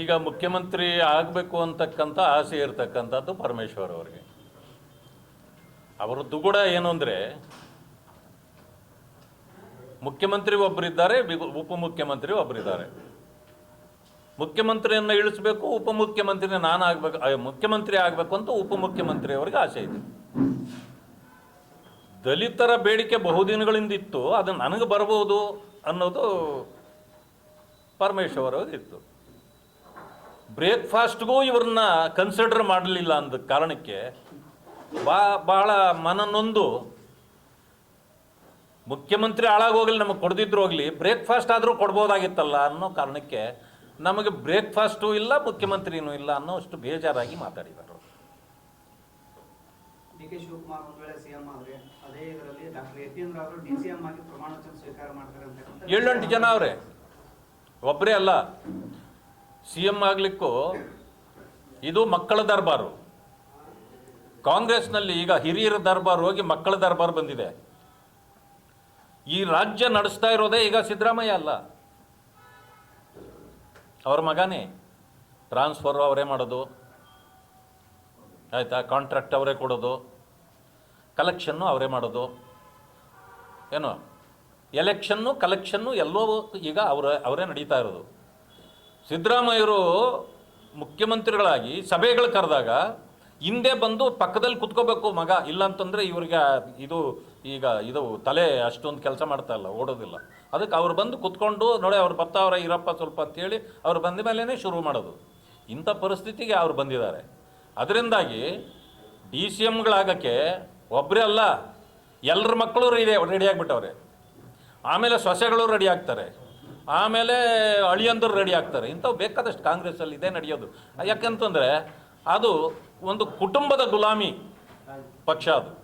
ಈಗ ಮುಖ್ಯಮಂತ್ರಿ ಆಗಬೇಕು ಅಂತಕ್ಕಂಥ ಆಸೆ ಇರತಕ್ಕಂಥದ್ದು ಪರಮೇಶ್ವರ್ ಅವರಿಗೆ. ಅವರದ್ದು ಕೂಡ ಏನು ಅಂದರೆ, ಮುಖ್ಯಮಂತ್ರಿ ಒಬ್ಬರಿದ್ದಾರೆ ಉಪಮುಖ್ಯಮಂತ್ರಿ ಒಬ್ಬರಿದ್ದಾರೆ ಮುಖ್ಯಮಂತ್ರಿಯನ್ನು ಇಳಿಸ್ಬೇಕು ಉಪಮುಖ್ಯಮಂತ್ರಿ ನಾನು ಆಗ್ಬೇಕು ಮುಖ್ಯಮಂತ್ರಿ ಆಗಬೇಕು ಅಂತ ಉಪಮುಖ್ಯಮಂತ್ರಿ ಅವರಿಗೆ ಆಸೆ ಇದೆ. ದಲಿತರ ಬೇಡಿಕೆ ಬಹುದಿನಗಳಿಂದ ಇತ್ತು ಅದು ನನಗೆ ಬರಬಹುದು ಅನ್ನೋದು ಪರಮೇಶ್ವರ್ ಅವ್ರಿಗಿತ್ತು ಬ್ರೇಕ್ಫಾಸ್ಟ್ಗೂ ಇವ್ರನ್ನ ಕನ್ಸಿಡರ್ ಮಾಡಲಿಲ್ಲ ಅಂದ ಕಾರಣಕ್ಕೆ ಬಾ ಭಾಳ ಮನನೊಂದು. ಮುಖ್ಯಮಂತ್ರಿ ಹಾಳಾಗೋಗ್ಲಿ ನಮಗೆ ಕೊಡದಿದ್ರು ಹೋಗ್ಲಿ ಬ್ರೇಕ್ಫಾಸ್ಟ್ ಆದರೂ ಕೊಡ್ಬೋದಾಗಿತ್ತಲ್ಲ ಅನ್ನೋ ಕಾರಣಕ್ಕೆ ನಮಗೆ ಬ್ರೇಕ್ಫಾಸ್ಟು ಇಲ್ಲ ಮುಖ್ಯಮಂತ್ರಿನೂ ಇಲ್ಲ ಅನ್ನೋ ಅಷ್ಟು ಬೇಜಾರಾಗಿ ಮಾತಾಡಿದರು. ಏಳೆಂಟು ಜನ ಅವರೇ. ಒಬ್ಬರೇ ಅಲ್ಲ. ಸಿ ಎಂ ಆಗಲಿಕ್ಕೂ ಇದು ಮಕ್ಕಳ ದರ್ಬಾರು. ಕಾಂಗ್ರೆಸ್ನಲ್ಲಿ ಈಗ ಹಿರಿಯರ ದರ್ಬಾರ್ ಹೋಗಿ ಮಕ್ಕಳ ದರ್ಬಾರ್ ಬಂದಿದೆ. ಈ ರಾಜ್ಯ ನಡೆಸ್ತಾ ಇರೋದೇ ಈಗ ಸಿದ್ದರಾಮಯ್ಯ ಅಲ್ಲ. ಅವ್ರ ಮಗನೇ, ಟ್ರಾನ್ಸ್ಫರ್ ಅವರೇ ಮಾಡೋದು, ಆಯಿತಾ, ಕಾಂಟ್ರಾಕ್ಟ್ ಅವರೇ ಕೊಡೋದು, ಕಲೆಕ್ಷನ್ನು ಅವರೇ ಮಾಡೋದು, ಏನು, ಎಲೆಕ್ಷನ್ನು, ಕಲೆಕ್ಷನ್ನು ಎಲ್ಲೋ ಈಗ ಅವರ, ಅವರೇ ನಡೀತಾ ಇರೋದು. ಸಿದ್ದರಾಮಯ್ಯರು ಮುಖ್ಯಮಂತ್ರಿಗಳಾಗಿ ಸಭೆಗಳು ಕರೆದಾಗ ಹಿಂದೆ ಬಂದು ಪಕ್ಕದಲ್ಲಿ ಕುತ್ಕೋಬೇಕು ಮಗ, ಇಲ್ಲಾಂತಂದರೆ ಇವ್ರಿಗೆ ಇದು ಈಗ ಇದು ತಲೆ ಅಷ್ಟೊಂದು ಕೆಲಸ ಮಾಡ್ತಾ ಇಲ್ಲ, ಓಡೋದಿಲ್ಲ. ಅದಕ್ಕೆ ಅವ್ರು ಬಂದು ಕುತ್ಕೊಂಡು, ನೋಡಿ ಅವ್ರು ಬರ್ತಾವ್ರೆ, ಇರಪ್ಪ ಸ್ವಲ್ಪ ಅಂತೇಳಿ ಅವ್ರು ಬಂದ ಮೇಲೇ ಶುರು ಮಾಡೋದು. ಇಂಥ ಪರಿಸ್ಥಿತಿಗೆ ಅವ್ರು ಬಂದಿದ್ದಾರೆ. ಅದರಿಂದಾಗಿ ಡಿ ಸಿ ಎಮ್ಗಳಾಗಕ್ಕೆ ಒಬ್ಬರೇ ಅಲ್ಲ, ಎಲ್ಲರ ಮಕ್ಕಳು ರೆಡಿ ರೆಡಿ ಆಗಿಬಿಟ್ಟವ್ರೆ. ಆಮೇಲೆ ಸೊಸೆಗಳು ರೆಡಿ ಆಗ್ತಾರೆ. ಆಮೇಲೆ ಅಳಿಯಂದರು ರೆಡಿ ಆಗ್ತಾರೆ. ಇಂಥವು ಬೇಕಾದಷ್ಟು ಕಾಂಗ್ರೆಸ್ಸಲ್ಲಿ ಇದೇ ನಡೆಯೋದು. ಯಾಕಂತಂದರೆ ಅದು ಒಂದು ಕುಟುಂಬದ ಗುಲಾಮಿ ಪಕ್ಷ ಅದು.